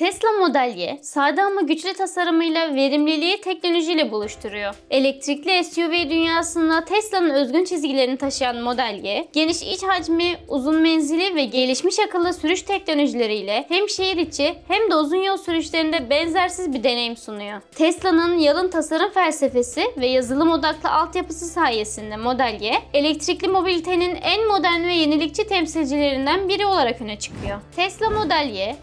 Tesla Model Y, sade ama güçlü tasarımıyla verimliliği teknolojiyle buluşturuyor. Elektrikli SUV dünyasında Tesla'nın özgün çizgilerini taşıyan Model Y, geniş iç hacmi, uzun menzili ve gelişmiş akıllı sürüş teknolojileriyle hem şehir içi hem de uzun yol sürüşlerinde benzersiz bir deneyim sunuyor. Tesla'nın yalın tasarım felsefesi ve yazılım odaklı altyapısı sayesinde Model Y, elektrikli mobilitenin en modern ve yenilikçi temsilcilerinden biri olarak öne çıkıyor. Tesla Model Y,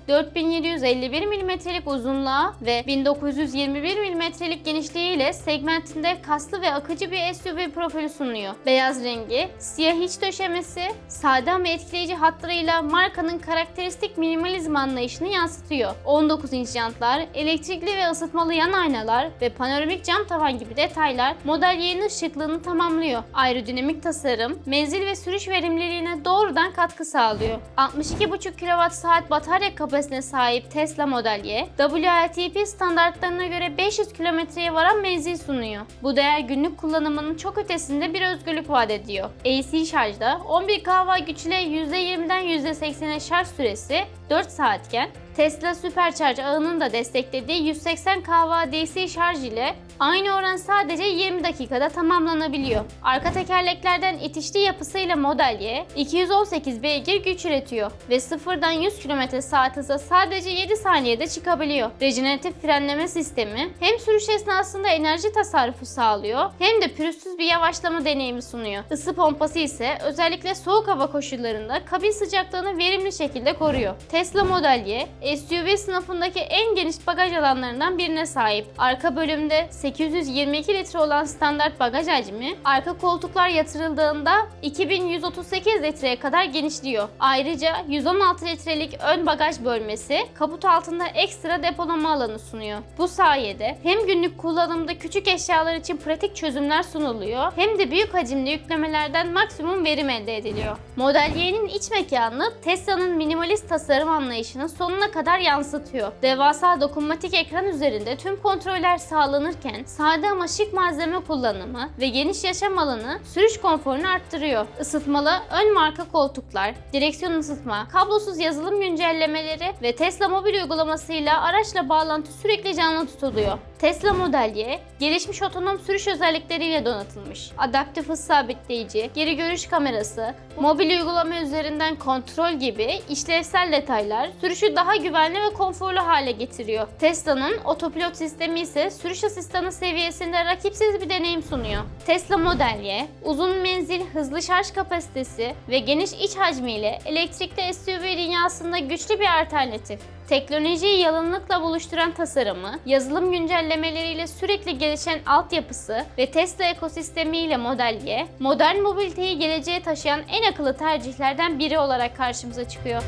4751 mm'lik uzunluğa ve 1921 mm'lik genişliğiyle segmentinde kaslı ve akıcı bir SUV profili sunuyor. Beyaz rengi, siyah iç döşemesi, sade ama etkileyici hatlarıyla markanın karakteristik minimalizm anlayışını yansıtıyor. 19 inç jantlar, elektrikli ve ısıtmalı yan aynalar ve panoramik cam tavan gibi detaylar Model Y'nin şıklığını tamamlıyor. Aerodinamik tasarım, menzil ve sürüş verimliliğine doğrudan katkı sağlıyor. 62,5 kWh batarya kapasitesine sahip Tesla Model Y, WLTP standartlarına göre 500 kilometreye varan menzil sunuyor. Bu değer günlük kullanımının çok ötesinde bir özgürlük vaat ediyor. AC şarjda 11 kW güçle %20'den %80'e şarj süresi 4 saatken Tesla Supercharge ağının da desteklediği 180 kW DC şarj ile aynı oran sadece 20 dakikada tamamlanabiliyor. Arka tekerleklerden itişli yapısıyla Model Y 218 beygir güç üretiyor ve sıfırdan 100 km saat hıza sadece 7 saniyede çıkabiliyor. Rejeneratif frenleme sistemi hem sürüş esnasında enerji tasarrufu sağlıyor hem de pürüzsüz bir yavaşlama deneyimi sunuyor. Isı pompası ise özellikle soğuk hava koşullarında kabin sıcaklığını verimli şekilde koruyor. Tesla Model Y SUV sınıfındaki en geniş bagaj alanlarından birine sahip. Arka bölümde 822 litre olan standart bagaj hacmi, arka koltuklar yatırıldığında 2138 litreye kadar genişliyor. Ayrıca 116 litrelik ön bagaj bölmesi kaput altında ekstra depolama alanı sunuyor. Bu sayede hem günlük kullanımda küçük eşyalar için pratik çözümler sunuluyor hem de büyük hacimli yüklemelerden maksimum verim elde ediliyor. Model Y'nin iç mekanı Tesla'nın minimalist tasarım anlayışını sonuna kadar yansıtıyor. Devasa dokunmatik ekran üzerinde tüm kontroller sağlanırken sade ama şık malzeme kullanımı ve geniş yaşam alanı sürüş konforunu arttırıyor. Isıtmalı ön marka koltuklar, direksiyon ısıtma, kablosuz yazılım güncellemeleri ve Tesla mobil uygulamasıyla araçla bağlantı sürekli canlı tutuluyor. Tesla Model Y, gelişmiş otonom sürüş özellikleriyle donatılmış. Adaptif hız sabitleyici, geri görüş kamerası, mobil uygulama üzerinden kontrol gibi işlevsel detaylar sürüşü daha güvenli ve konforlu hale getiriyor. Tesla'nın otopilot sistemi ise sürüş asistanı seviyesinde rakipsiz bir deneyim sunuyor. Tesla Model Y, uzun menzil, hızlı şarj kapasitesi ve geniş iç hacmiyle elektrikli SUV dünyasında güçlü bir alternatif. Teknolojiyi yalınlıkla buluşturan tasarımı, yazılım güncellemeleriyle sürekli gelişen altyapısı ve Tesla ekosistemiyle Model Y, modern mobiliteyi geleceğe taşıyan en akıllı tercihlerden biri olarak karşımıza çıkıyor.